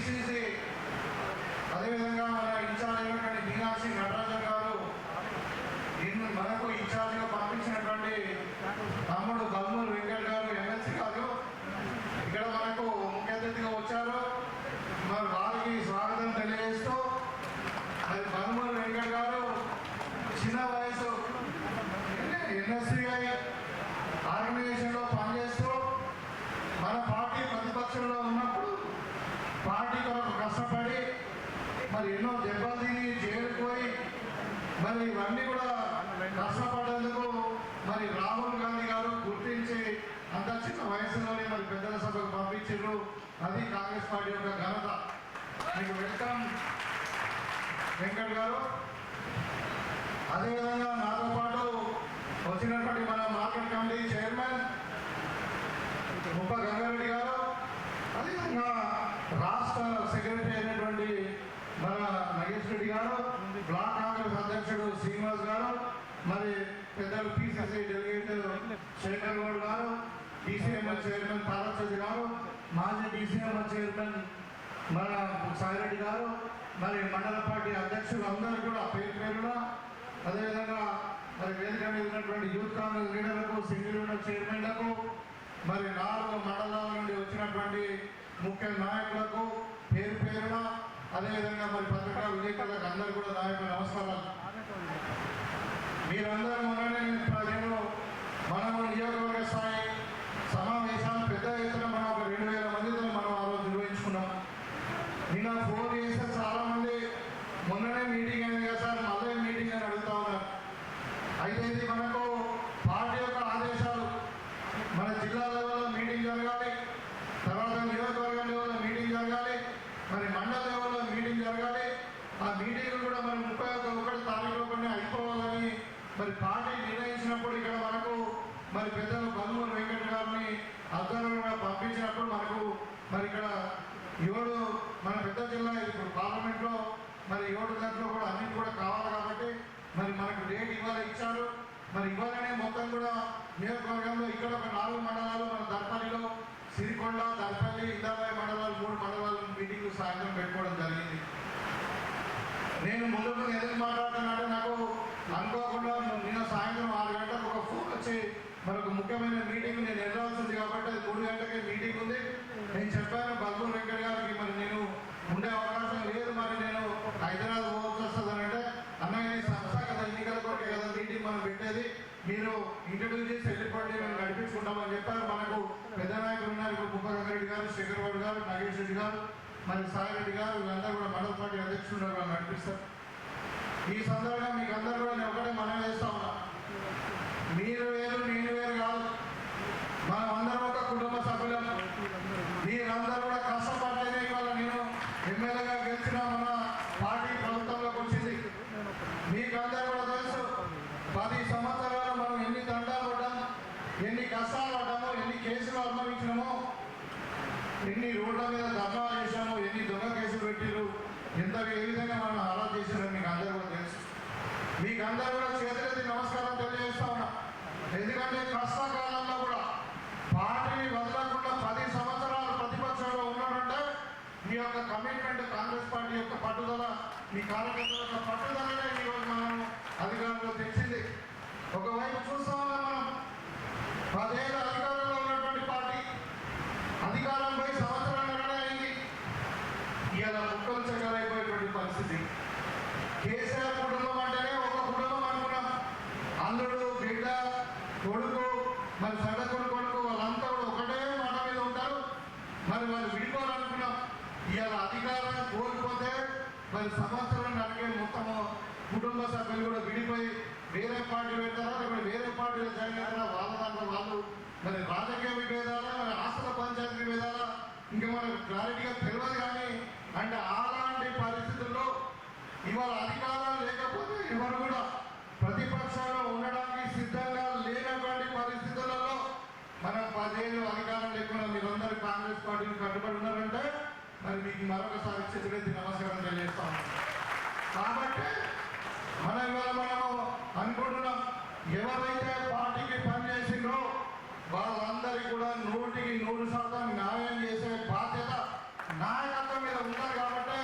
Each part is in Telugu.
పిసిసి అదేవిధంగా మన ఇన్ఛార్జ్ అయినటువంటి మీనాక్షి నటరాజన్ గారు నిన్ను మనకు ఇన్ఛార్జ్గా పంపించినటువంటి తమ్ముడు గల్మూరు వెంకట్ గారు ఎమ్మెల్సీ గారు ఇక్కడ మనకు ముఖ్య అతిథిగా వచ్చారు. మరి వారికి స్వాగతం తెలియజేస్తూ మరి గల్మూరు వెంకట్ గారు చిన్న వయసు ఎన్ఎస్సిఐ ఆర్గనైజేషన్లో పనిచేస్తూ మన పార్టీ ప్రతిపక్షంలో ఉన్న పార్టీ కొరకు కష్టపడి మరి ఎన్నో దెబ్బలు చేరుకొని మరి ఇవన్నీ కూడా కష్టపడేందుకు మరి రాహుల్ గాంధీ గారు గుర్తించి అంత చిన్న వయసులోనే మరి పెద్దల సభకు పంపించారు అది కాంగ్రెస్ పార్టీ యొక్క ఘనత. మీకు వెల్కమ్ వెంకట్ గారు. అదేవిధంగా నాతో పాటు వచ్చినటువంటి మన మార్కెట్ కమిటీ చైర్మన్ ముప్ప గంగారెడ్డి గారు అదేవిధంగా రాష్ట్ర సెక్రటరీ అయినటువంటి మన నగేష్ రెడ్డి గారు బ్లాక్ కాంగ్రెస్ అధ్యక్షుడు శ్రీనివాస్ గారు మరి పెద్దలు పిసిసి డెలిగేట్ శేఖర్ గౌడ్ గారు డిసిఎంఎల్ చైర్మన్ తారచంద్ర గారు మాజీ డిసిఎంఎల్ చైర్మన్ మన సాయిరెడ్డి గారు మరి మండల పార్టీ అధ్యక్షులు అందరూ కూడా పేరు పేరున అదేవిధంగా మరి వేదిక మీద ఉన్నటువంటి యూత్ కాంగ్రెస్ లీడర్లకు సింగిల్ యూనిట్ చైర్మన్లకు మరి నాలుగు మండలాల నుండి వచ్చినటువంటి ముఖ్య నాయకులకు పేరు పేరున అదేవిధంగా మరి పత్రికా విలేకరులకు అందరూ కూడా నా యొక్క నమస్కారాలు. మీరందరూ మొన్ననే నేను మనము నియోజకవర్గ స్థాయి సమావేశాలు పెద్ద ఎత్తున మనం ఒక రెండు వేల మందితో మనం ఆ రోజు నిర్వహించుకున్నాం నిన్న ఫోన్ చేస్తే చాలా మంది మొన్ననే మీటింగ్ అయింది కదా సార్ మళ్ళీ మీటింగ్ అని అడుగుతా ఉన్నారు అయితే ఇది మనకు పార్టీ యొక్క ఆదేశాలు మన జిల్లా లెవెల్లో మీటింగ్ జరగాలి తర్వాత నియోజకవర్గం లెవెల్లో మీటింగ్ జరగాలి మరి మండల లెవెల్లో మీటింగ్ జరగాలి ఆ మీటింగ్ కూడా మరి ముప్పై ఒక ఒకటి తారీఖు లోపలనే అయిపోవాలని మరి పార్టీ నిర్ణయించినప్పుడు ఇక్కడ మనకు మరి పెద్దలు బల్లూరు వెంకట గారిని అధ్వర్యంగా పంపించినప్పుడు మనకు మరి ఇక్కడ ఏడు మన పెద్ద జిల్లా ఇది ఇప్పుడు పార్లమెంట్లో దాంట్లో కూడా అన్నిటి కూడా కావాలి కాబట్టి మరి మనకు డేట్ ఇవాళ ఇచ్చారు. మరి ఇవాళనే మొత్తం కూడా నియోజకవర్గంలో ఇక్కడ ఒక నాలుగు మండలాలు మన దర్పల్లిలో సిరికొండ దర్పల్లి ఇందాబాయి మండలాలు మూడు మండలాలు మీటింగ్ సాయంత్రం పెట్టుకోవడం జరిగింది. నేను ముందు ఎందుకు మాట్లాడుతున్నాడు నాకు అనుకోకుండా నిన్న సాయంత్రం ఆరు గంటలకు ఒక ఫోన్ వచ్చి మనకు ముఖ్యమైన మీటింగ్ నేను వెళ్ళాల్సింది కాబట్టి అది మూడు గంటలకే మీటింగ్ ఉంది. నేను చెప్పాను బల్బూర్ వెంకట్ గారికి మరి నేను ఉండే అవకాశం లేదు మరి నేను హైదరాబాద్ పోవాల్సి వస్తుంది అని అంటే అన్నయ్య ఈ సంస్థాగత ఎన్నికల కొరకే కదా మీటింగ్ మనం పెట్టేది మీరు ఇంట్రడ్యూస్ చేసి వెళ్ళిపోండి మేము నడిపించుకుంటామని చెప్పారు మనకు పెద్ద నాయకులు ఉన్నారు ఇప్పుడు ముప్పగంగారెడ్డి గారు శేఖర్ గౌడ్ గారు నాగేష్ రెడ్డి గారు మరి సాయిరెడ్డి గారు వీళ్ళందరూ కూడా మండల పార్టీ అధ్యక్షులు కనిపిస్తారు ఈ సందర్భంగా మీకు అందరూ కూడా నేను ఒకటే మనం చేస్తా ఉన్నా. మీరు వేరు నేను వేరు కాదు. మనం అందరం ఒక కుటుంబ సభ్యులం. మీరందరూ కూడా కష్టపడితేనే ఇవాళ నేను ఎమ్మెల్యేగా గెలిచిన మన పార్టీ ప్రభుత్వంలోకి వచ్చింది మీకు కూడా తెలుసు పది సంవత్సరాలు మనం ఎన్ని దండాలు పడ్డాం ఎన్ని కష్టాలు పడ్డామో ఎన్ని కేసులు అనుభవించినామో ఎన్ని రోడ్ల మీద ధర్నాలు చేశామో ఎన్ని దొంగ కేసులు పెట్టిరు ఎంత ఏ విధంగా మనం అలా చేశారో మీకు అందరూ కూడా తెలుసు మీకు అందరూ కూడా చేతులెత్తి నమస్కారం తెలియజేస్తా ఉన్నా. ఎందుకంటే కష్టకాలంలో కూడా పార్టీని వదలకుండా పది సంవత్సరాలు ప్రతిపక్షంలో ఉన్నారంటే మీ యొక్క కమిట్మెంట్ కాంగ్రెస్ పార్టీ యొక్క పట్టుదల మీ కార్యకర్తల యొక్క పట్టుదలనే ఈరోజు మనం అధికారంలో తెచ్చింది. ఒకవైపు చూస్తా ఉన్నాం మనం పదేళ్ళ అధికారంలో ఉన్నటువంటి పార్టీ అధికారం పోయి నిర్ణయం అయింది. ఇలా ముక్కలు చెక్కలైపోయేటువంటి పరిస్థితి కేసీఆర్ కుటుంబం అంటేనే ఒక కుటుంబం అనుకున్నాం అల్లుడు బిడ్డ కొడుకు మరి సడ కొడుకు కొడుకు వాళ్ళంతా కూడా ఒకటే మాట మీద ఉంటారు మరి వాళ్ళు విడిపోవాలనుకున్నాం ఇవాళ అధికారం కోల్పోతే మరి సంవత్సరం నడిగే మొత్తము కుటుంబ సభ్యులు కూడా విడిపోయి వేరే పార్టీ పెడతారా? లేకపోతే వేరే పార్టీలో జాయిన్ అవుతారా? వాళ్ళ దాంట్లో వాళ్ళు మరి రాజకీయ విభేదాలా? మరి ఆస్తుల పంచాయతీ విభేదాలా? ఇంకా మనకు క్లారిటీగా తెలియదు కానీ అంటే అలాంటి పరిస్థితుల్లో ఇవాళ అధికారం లేకపోతే ఇవాళ కూడా ప్రతిపక్షంలో ఉండడానికి సిద్ధంగా లేనటువంటి పరిస్థితులలో మనం పదేళ్ళు అధికారం లేకుండా మీరందరూ కాంగ్రెస్ పార్టీని కట్టుబడి ఉన్నారంటే మరి మీకు మరొకసారి చెప్పేది నమస్కారం తెలియజేస్తాం కాబట్టి మనం ఇవాళ మన ఎవరైతే పార్టీకి పనిచేసిందో వాళ్ళందరికీ కూడా నూటికి నూరు శాతం న్యాయం చేసే బాధ్యత నాయకత్వం మీద ఉన్నారు కాబట్టి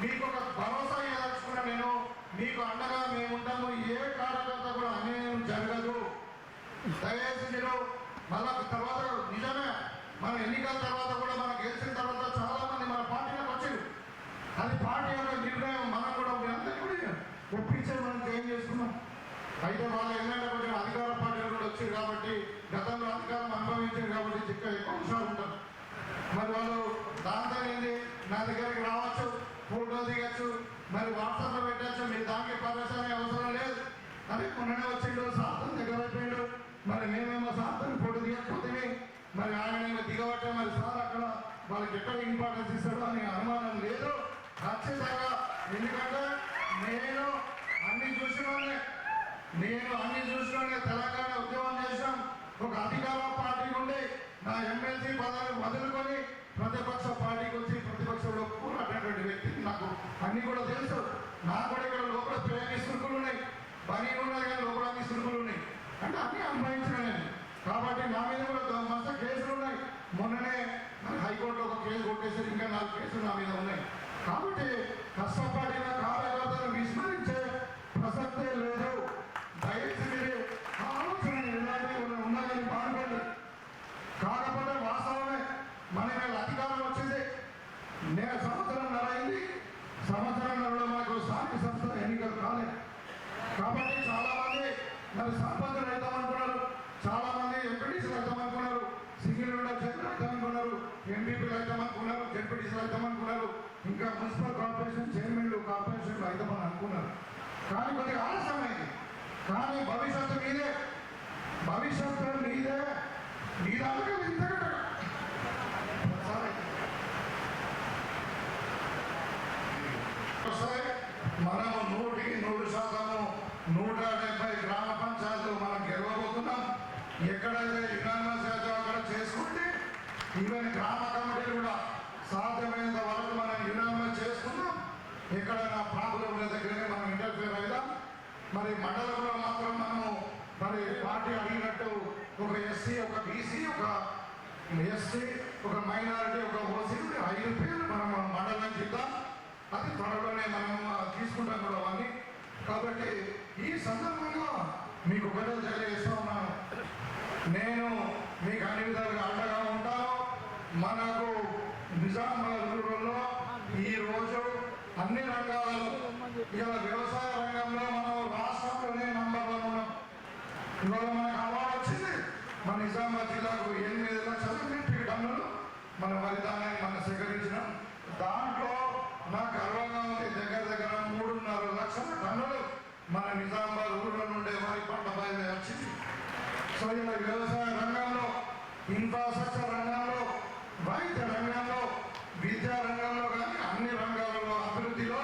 మీకు ఒక భరోసా ఇవ్వదలుచుకున్నా నేను మీకు అండగా మేము ఉంటాము. ఏ కార్యకర్త కూడా అన్యాయం జరగదు. దయచేసి మీరు మళ్ళా తర్వాత నిజమే మన ఎన్నికల తర్వాత కూడా మనం గెలిచిన తర్వాత చాలా మంది మన పార్టీలోకి వచ్చారు అది పార్టీ యొక్క నిర్ణయం మనం కూడా మీ అందరికీ కూడా ఒప్పించే మనం ఏం చేసుకున్నాం అయితే వాళ్ళు ఏంటంటే కొంచెం అధికార పార్టీలు కూడా వచ్చారు కాబట్టి గతంలో అధికారం అనుభవించారు కాబట్టి చిక్క ఎక్కువ అంశాలు ఉంటారు. మరి వాళ్ళు దాంతో ఏంటి నా దగ్గరికి రావచ్చు ఫోటో దిగచ్చు మరి వాట్సాప్లో పెట్టచ్చు మీరు దానికి పర్యవసానం అవసరం లేదు. అని మొన్ననే వచ్చిండు సార్థం దగ్గర అయిపోయిండు మరి మేమేమో సార్థం ఫోటో దిగకపోతే మరి ఆయన ఏమో దిగబట్టే మరి సార్ అక్కడ వాళ్ళకి ఎక్కడ ఇంపార్టెన్స్ ఇస్తాడో అనే అనుమానం లేదు. ఖచ్చితంగా. ఎందుకంటే నేను నేను అన్ని చూసిన తెలంగాణ ఉద్యమం చేశాం. ఒక అధికార పార్టీ నుండి నా ఎమ్మెల్సీ పదవి వదులుకొని ప్రతిపక్ష పార్టీకి వచ్చి ప్రతిపక్షంలో కూరటటువంటి వ్యక్తి నాకు అన్ని కూడా తెలుసు. నాకు కూడా ఇక్కడ లోపల ప్రేమి సురుకులు ఉన్నాయి. పని ఉన్నది కానీ లోపల అన్ని సురుకులు ఉన్నాయి. అంటే అన్ని అనుభవించిన నేను కాబట్టి నా మీద కూడా మస్తు కేసులు ఉన్నాయి. మొన్ననే హైకోర్టులో ఒక కేసు కొట్టేసారు ఇంకా నాలుగు కేసులు నా మీద ఉన్నాయి. కాబట్టి కష్టపడిన కార్యకర్తలను విస్మరించే ప్రసక్తే లేదు దయచేసి మీరు ఆ ఆలోచన ఇలాంటివి ఉన్నదని బాగుపడి కాకపోతే వాస్తవమే మన మీద అధికారం వచ్చింది నేను సంవత్సరం అయింది సంవత్సరం మనకు స్థానిక సంస్థ ఎన్నికలు కాలేదు కాబట్టి చాలా మంది మరి సర్పంచులు అవుతామనుకున్నారు చాలా మంది ఎంపీటీసీలు అవుతామనుకున్నారు సింగిల్ విండో చైర్మన్ అవుతామనుకున్నారు ఎంపీపీలు అవుతామనుకున్నారు జెడ్పీటీసీలు అవుతామనుకున్నారు ఇంకా మున్సిపల్ కార్పొరేషన్ చైర్మన్లు కార్పొరేషన్లు అవుతామని అనుకున్నారు. కానీ కొద్దిగా ఆలస్యమైంది కానీ భవిష్యత్తు మీదే. భవిష్యత్తు మీదే. మీ దాంట్లో ఇంతకంటే మనము నూటికి నూరు శాతము నూట డెబ్బై గ్రామ పంచాయతీలు మనం గెలవబోతున్నాం. ఎక్కడైతే యునానిమస్ అయితే అక్కడ చేసుకుంటే ఈవెన్ గ్రామ కమిటీలు కూడా సాధ్యమైనంత వరకు మనం యునానిమస్ చేసుకుందాం. ఎక్కడైనా ప్రాబ్లం ఉన్న దగ్గరనే మనం ఇంటర్ఫియర్ అవుదాం మరి మండలంలో మాత్రం మనము మరి పార్టీ అడిగినట్టు ఒక ఎస్సీ ఒక బీసీ ఒక ఎస్సీ ఒక మైనారిటీ ఒక ఓసీ ఐదు పేర్లు మనం మండలం చేద్దాం అది త్వరలోనే మనం తీసుకుంటాం కూడా అవన్నీ. కాబట్టి ఈ సందర్భంగా మీకు ఒకటే తెలియజేస్తా ఉన్నాను. నేను మీకు అన్ని విధాలుగా అండగా ఉంటాను. మనకు నిజామాబాద్లో ఈ రోజు అన్ని రంగాలు ఇలా వ్యవసాయ రంగంలో మనం రాష్ట్రంలోనే నంబర్లో ఉన్నాం. ఇవాళ మనకు అవార్డు వచ్చింది. మన నిజామాబాద్ జిల్లాకు ఎనిమిది లక్షల మెట్రిక్ టన్నులు మన ఫలితాన్ని మనం సేకరించినాం. దాంట్లో నాకు గర్వంగా ఉంది దగ్గర దగ్గర మూడున్నర లక్షల టన్నులు మన నిజామాబాద్ ఊళ్ళో నుండే వారి పంట బయలుదేరి వచ్చింది. సో ఇలా వ్యవసాయ రంగంలో ఇన్ఫ్రాస్ట్రక్చర్ రంగంలో వైద్య రంగంలో విద్యా రంగంలో కానీ అన్ని రంగాలలో అభివృద్ధిలో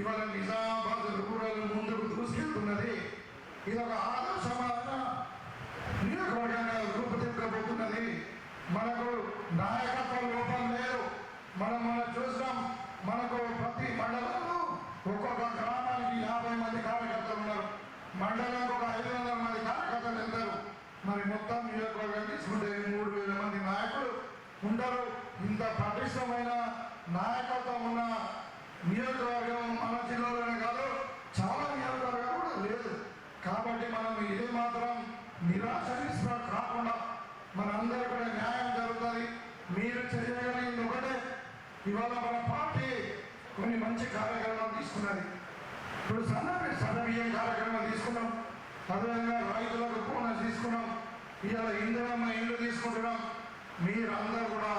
ఇవాళ నిజామాబాద్ రూరల్ ముందుకు దూసుకెళ్తున్నది. ఇది ఒక ఆదర్శమైన నియోజకవర్గంగా రూపుదిద్దబోతున్నది మనకు నాయకత్వ లోపం లేదు. మనం మనం చూసినాం మనకు ప్రతి మండలంలో ఒక్కొక్క గ్రామానికి యాభై మంది కార్యకర్తలు ఉన్నారు. మండలానికి ఒక ఐదు వందల మంది కార్యకర్తలు వెళ్తారు మరి మొత్తం నియోజకవర్గం తీసుకుంటే మూడు వేల మంది నాయకులు ఉంటారు ఇంత పటిష్టమైన నాయకత్వం ఉన్న నియోజకవర్గం మన జిల్లాలోనే కాదు చాలా నియోజకవర్గాలు కూడా లేదు. కాబట్టి మనం ఏ మాత్రం నిరాశ కాకుండా మనందరూ కూడా న్యాయం జరుగుతుంది. మీరు చేయగలిగింది ఒకటే. ఇవాళ మన పార్టీ కార్యక్రమాలు తీసుకున్నది. ఇప్పుడు సన్న సన్న బియ్యం కార్యక్రమాలు తీసుకున్నాం. అదేవిధంగా రైతులకు బోనస్ తీసుకున్నాం. ఇవాళ ఇందిరమ్మ ఇల్లు తీసుకుంటున్నాం. మీరందరూ కూడా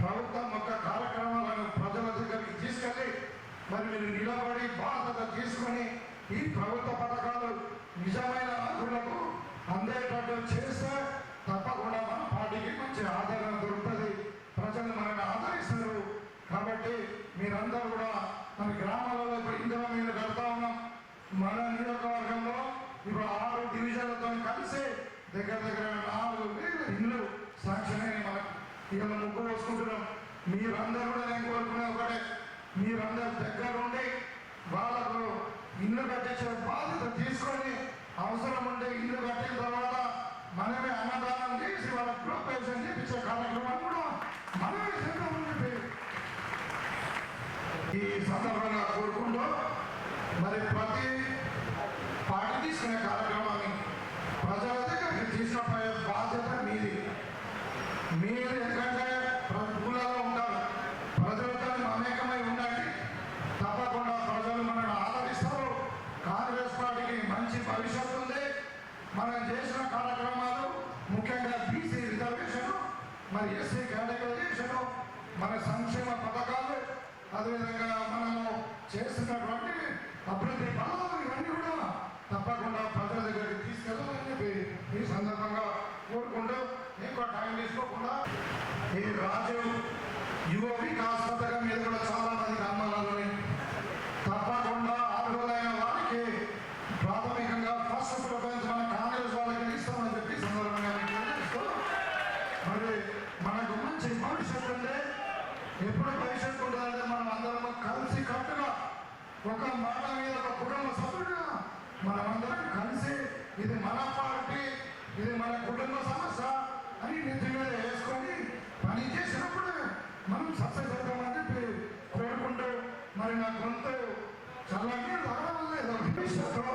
ప్రభుత్వం యొక్క కార్యక్రమాలను ప్రజల దగ్గరికి తీసుకెళ్ళి మరి మీరు నిలబడి బాధ్యత తీసుకొని ఈ ప్రభుత్వ పథకాలు నిజమైన అర్హులకు అందేటట్టు చేస్తే తప్పకుండా మన పార్టీకి మంచి ఆదరణ దొరుకుతుంది. ప్రజలు మనల్ని ఆదరిస్తారు. కాబట్టి మీరందరూ కూడా మన గ్రామాలలో ఇప్పుడు ఇంధన మీద కడతా ఉన్నాం. మన నియోజకవర్గంలో ఇప్పుడు ఆరు డివిజన్లతో కలిసి దగ్గర దగ్గర నాలుగు వేల ఇల్లు సాంక్షన్ అయినాయి మనకు. ఇవాళ ముగ్గు వేసుకుంటున్నాం మీరందరూ కూడా నేను కోరుకునే ఒకటే. మీరందరూ దగ్గర ఉండి వాళ్ళకు ఇల్లు కట్టించే బాధ్యత తీసుకొని అవసరం ఉంటే ఇల్లు కట్టి మనమే అన్నదానం చేసి వాళ్ళ ప్రోపేషన్ చేపించే కార్యక్రమాన్ని కూడా మనమే చేద్దామని ఈ సందర్భంగా కోరుకుంటూ మరి ప్రతి పార్టీ తీసుకునే కార్యక్రమం ప్రజల దగ్గరికి తీసుకుపోయే బాధ్యత మీది మీరు ఎందుకంటే ప్రజలలో ఉంటారు ప్రజలతో మమేకమై ఉండండి తప్పకుండా ప్రజలు మనల్ని ఆదరిస్తారు కాంగ్రెస్ పార్టీకి మంచి భవిష్యత్తు ఉంది మనం చేసిన కార్యక్రమాలు ముఖ్యంగా బీసీ రిజర్వేషన్ మరి ఎస్సీ కేటగరైజేషన్ మన సంక్షేమ పథకాలు అదేవిధంగా మనము చేస్తున్నటువంటి అభివృద్ధి పనులు ఇవన్నీ కూడా తప్పకుండా ప్రజల దగ్గరికి తీసుకెళ్ళాలని చెప్పి ఈ సందర్భంగా కోరుకుంటూ ఎక్కువ టైం తీసుకోకుండా ఈ రాజీవ్ యువ వికాస్ పథకం మీద కూడా చాలా మంది గ్రామాలలో ఉన్నాయి. తప్పకుండా అర్హులైన వారికి ప్రాథమికంగా ఫస్ట్ ప్రిఫరెన్స్ మన కాంగ్రెస్ వాళ్ళకి ఇస్తామని చెప్పి ఈ సందర్భంగా మీకు తెలియజేస్తూ మరి మనకు మంచి భవిష్యత్తు ఉంది ఎప్పుడు భవిష్యత్తు ఉంటుందంటే మనం అందరం కలిసి కట్టుగా ఒక మాట మీద ఒక కుటుంబ సభ్యుడిగా మనమందరం కలిసి ఇది మన పార్టీ ఇది మన కుటుంబ సమస్య అని నిధి మీద వేసుకొని పని చేసినప్పుడు మనం సక్సెస్ అవుతామని చెప్పి కోరుకుంటూ మరి నా గొంతు చాలా రావడం లేదు భవిష్యత్తులో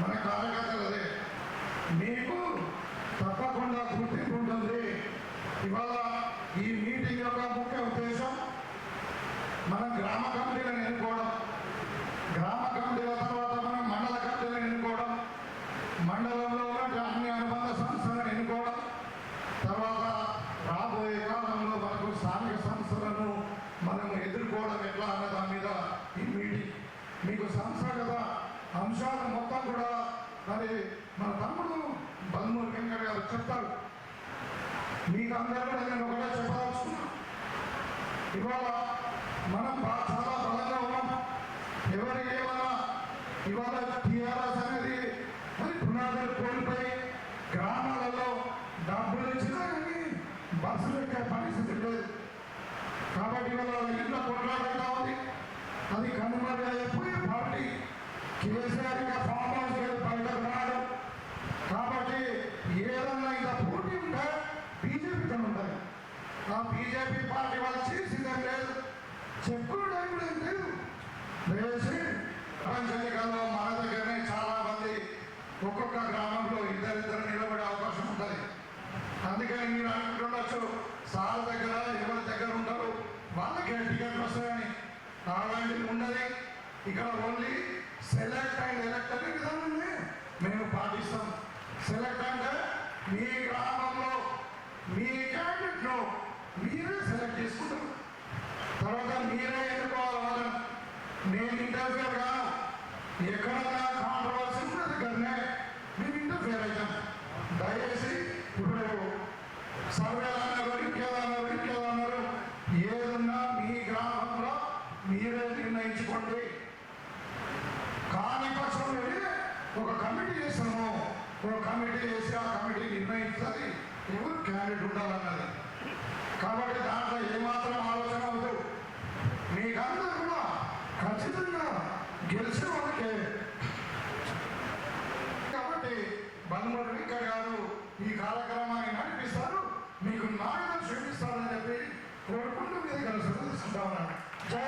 మన కార్యకర్తలు అదే. మీకు తప్పకుండా గుర్తింపు ఉంటుంది ఇవాళ ఈ మీటింగ్ యొక్క ముఖ్య ఉద్దేశం మనం గ్రామ కమిటీలను ఎన్నుకోవడం. గ్రామ కమిటీల తర్వాత మనం మండల కమిటీలను ఎన్నుకోవడం మండలంలో ఉన్నటువంటి అన్ని అనుబంధ సంస్థలను ఎన్నుకోవడం తర్వాత రాబోయే కాలంలో మనకు స్థానిక సంస్థలను మనం ఎదుర్కోవడం ఎట్లా అన్న దాని మీద ఈ మీటింగ్. మీకు సంస్థాగత అంశాలు మొత్తం కూడా మరి మన తమ్ముడు బంధువులు వెంకట గారు చెప్తారు. మీకు అందరూ నేను ఒకటే చెప్పదలుచుకున్నాను ఇవాళ మనం చాలా బలంగా ఎవరికి ఏమన్నా ఇవాళ టీఆర్ఎస్ అనేది మరి పునాదులు కోల్పోయి గ్రామాలలో డబ్బులు ఇచ్చినా కానీ బస్సులు ఎక్కే పరిస్థితి లేదు. కాబట్టి ఇవాళ ఇంట్లో కొట్లాడుతూ ఉంది. అది కనుమరుగైపోయి పార్టీ. కేసీఆర్ ఇంకా ఫామ్ హౌస్ బయటకు రాడు. కాబట్టి ఏదన్నా ఇంకా పోటీ ఉంటే బీజేపీతో ఉంటాయి ఆ బీజేపీ పార్టీ వాళ్ళు చేసిందేం లేదు. చెప్పులు కూడా వేసి ప్రపంచ మన దగ్గరనే చాలా మంది ఒక్కొక్క గ్రామంలో ఇద్దరిద్దరు నిలబడే అవకాశం ఉంటుంది. అందుకని మీరు అనుకుంటుండొచ్చు సార్ దగ్గర ఎవరి దగ్గర ఉంటారు వాళ్ళకే టికెట్లు వస్తాయని అలాంటిది ఉన్నది ఇక్కడ ఓన్లీ సెలెక్ట్ అండ్ ఎలక్ట్ అనే విధానం మేము పాటిస్తాం. సెలెక్ట్ అంటే మీ గ్రామంలో మీ క్యాండిడేట్ను మీరే సెలెక్ట్ చేసుకుంటారు తర్వాత మీరే ఎన్నుకోవాలి వాళ్ళని ఇంటర్ఫియర్గా ఇంటర్ఫియర్ ఎక్కడన్నా కాంట్రవర్సీ ఉన్న దగ్గరనే మేము ఇంటర్ఫియర్ అవుతాం దయచేసి ఇప్పుడు సర్వేలు అన్నారు ఇంకేదో అన్నారు ఇంకేదో అన్నారు ఏదన్నా మీ గ్రామంలో మీరే నిర్ణయించుకోండి. కాని పక్షంలో ఒక కమిటీ చేస్తాము. ఒక కమిటీ చేసి ఆ కమిటీ నిర్ణయిస్తుంది. ఎవరు క్యాండిడేట్ ఉండాలన్నది. కాబట్టి దాంట్లో ఏమాత్రం ఆలోచన అవుతూ మీకందరూ కూడా ఖచ్చితంగా గెలిచిన వాళ్ళకే. కాబట్టి బందమూరి వెంక గారు ఈ కార్యక్రమాన్ని నడిపిస్తారు. మీకు నాయకులు చూపిస్తారని చెప్పి కోరుకుంటూ మీద కలిసి జై